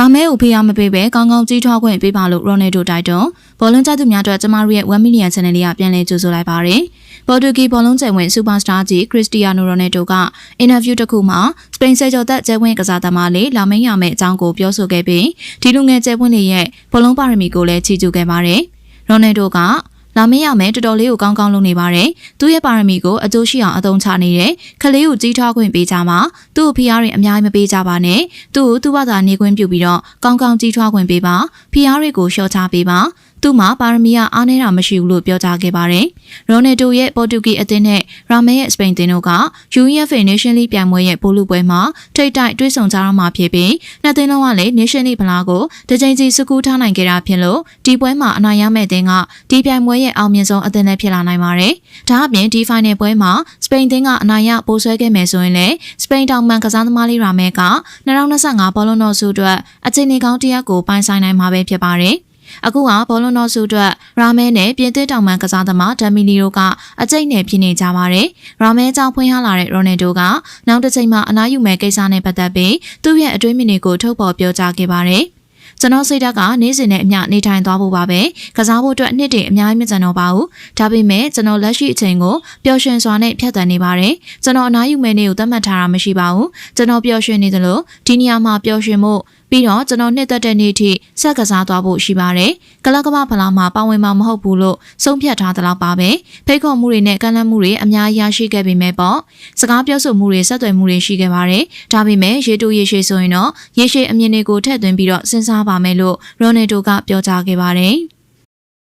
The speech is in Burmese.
ရာမဲကိုဖေးရမပေးပဲကောင်းကောင်းကြီးထွားခွင့်ပေးပါလို့ရိုနယ်ဒိုတိုက်တွန်းဘောလုံးကျသူများအတွက်ကျမတို့ရဲ့1 million channel လေးကပြန်လည်ကြိုဆိုလိုက်ပါတယ်။ပေါ်တူဂီဘောလုံးကျယ်ဝင်စူပါစတာကြီးခရစ္စတီယာနိုရိုနယ်ဒိုကအင်တာဗျူးတစ်ခုမှာစပိန်ဆယ်ကျော်သက်ကျယ်ဝင်ကစားသမားလေးလာမင်းရမယ့်အကြောင်းကိုပြောဆိုခဲ့ပြီးဒီလူငယ်ကျယ်ဝင်လေးရဲ့ဘောလုံးပါရမီကိုလည်းချီးကျူးခဲ့ပါတယ်။ရိုနယ်ဒိုက လာမင်းရမယ်တော်တော်လေးကိုကောင်းကောင်းလုပ်နေပါတယ်။သူ့ရဲ့ပါရမီကိုအကျိုးရှိအောင်အသုံးချနေတယ်။ခလေးကိုကြီးထွားခွင့်ပေးကြမှာသူ့ကိုဖိအားတွေအများကြီးမပေးကြပါနဲ့။သူ့ကိုသူ့ဘာသာနေခွင့်ပြုပြီးတော့ကောင်းကောင်းကြီးထွားခွင့်ပေးပါ။ဖိအားတွေကိုလျှော့ချပေးပါ။ သူ့မှာပါရမီကအားနည်းတာမရှိဘူးလို့ပြောကြားခဲ့ပါတယ်။ရိုနယ်ဒိုရဲ့ပေါ်တူဂီအသင်းနဲ့ရာမဲရဲ့စပိန်သင်းတို့က UEFA Nation League ပြိုင်ပွဲရဲ့ပိုလူပွဲမှာထိတ်တိုက်တွေ့ဆုံကြတော့မှာဖြစ်ပြီးနှစ်သင်းလုံးကလည်း Nation League ဖလားကိုတကြိမ်စီစကူးထားနိုင်ခဲ့တာဖြစ်လို့ဒီပွဲမှာအနိုင်ရမယ့်သင်းကဒီပြိုင်ပွဲရဲ့အောင်မြင်ဆုံးအသင်းလည်းဖြစ်လာနိုင်ပါတယ်။ဒါအပြင်ဒီ final ပွဲမှာစပိန်သင်းကအနိုင်ရပိုးဆွဲခဲ့မယ်ဆိုရင်လည်းစပိန်တောင်မှန်ကစားသမားလေးရာမဲက2025ဘောလုံးတော်စုအတွက်အချိန်နေကောင်းတစ်ရက်ကိုပိုင်ဆိုင်နိုင်မှာပဲဖြစ်ပါတယ်။ အခုကဘောလုံးတော်စုအတွက်ရာမဲနဲ့ပြင်သစ်တောင်ပန်ကစားသမားဒမ်မီလီတို့ကအကျိတ်နဲ့ဖြစ်နေကြပါတယ်။ရာမဲကြောင့်ဖွင့်ဟလာတဲ့ရိုနယ်ဒိုကနောက်တစ်ချိန်မှာအနားယူမဲ့ကိစ္စနဲ့ပတ်သက်ပြီးသူ့ရဲ့အတွင်းမြင်တွေကိုထုတ်ဖော်ပြောကြားခဲ့ပါတယ်။ကျွန်တော်စိတ်ဓာတ်ကနေ့စဉ်နဲ့အမျှနေထိုင်သွားဖို့ပါပဲကစားဖို့အတွက်နှစ်တည်းအများကြီးမကြံတော့ပါဘူးဒါပေမဲ့ကျွန်တော်လက်ရှိအချိန်ကိုပျော်ရွှင်စွာနဲ့ဖြတ်သန်းနေပါတယ်ကျွန်တော်အနားယူမဲ့နေ့ကိုသတ်မှတ်ထားတာမရှိပါဘူးကျွန်တော်ပျော်ရွှင်နေသလိုဒီနေရာမှာပျော်ရွှင်မှု ပြီးတော့ကျွန်တော်နှစ်သက်တဲ့နေ့ထိဆက်ကစားသွားဖို့ရှိပါတယ်ကလကမဖလားမှာပါဝင်မှာမဟုတ်ဘူးလို့ဆုံးဖြတ်ထားသလောက်ပါပဲဖိတ်ခေါ်မှုတွေနဲ့ကန့်လန့်မှုတွေအများကြီးရရှိခဲ့ပေမဲ့ပေါ့စကားပြောဆိုမှုတွေဆက်သွယ်မှုတွေရှိခဲ့ပါတယ်ဒါပေမဲ့ရေတူရေရှည်ဆိုရင်တော့ရေရှည်အမြင်တွေကိုထည့်သွင်းပြီးတော့စဉ်းစားပါမယ်လို့ရိုနယ်ဒိုကပြောကြားခဲ့ပါတယ်